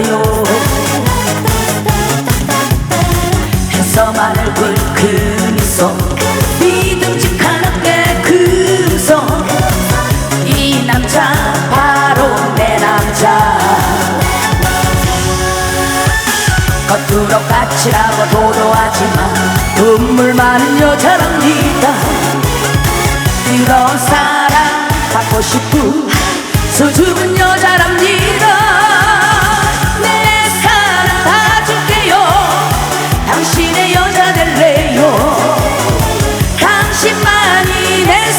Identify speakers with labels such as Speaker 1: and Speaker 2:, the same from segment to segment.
Speaker 1: 될까요. 해서만 얼굴 그 미소 믿음직한 어깨 그손이 남자 바로 내 남자. 겉으로 까칠하고 도도하지만 눈물 많은 여자랍니다. 뜨거운 사랑 받고 싶은 수줍은 여자랍니다 money.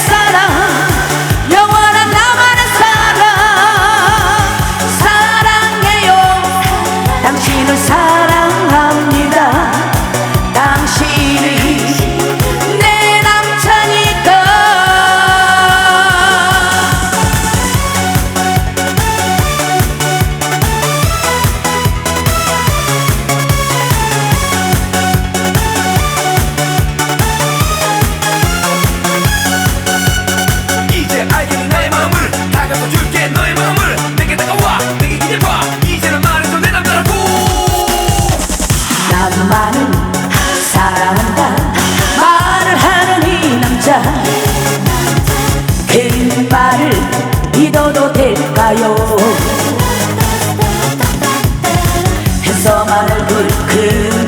Speaker 1: 얼굴 그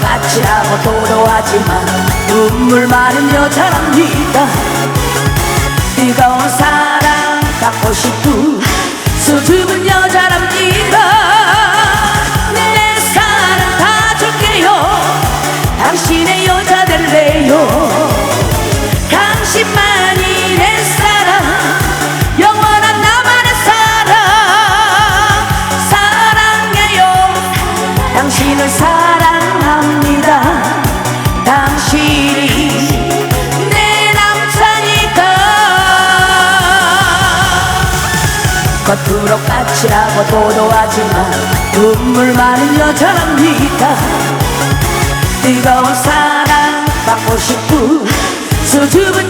Speaker 1: 까칠하고 도도하지만 눈물 많은 여자랍니다. 뜨거운 사랑 받고 싶은 수줍은 여자 까칠하고 도도하지만 눈물 많은 여자랍니다 뜨거운 사랑 받고 싶은 수줍은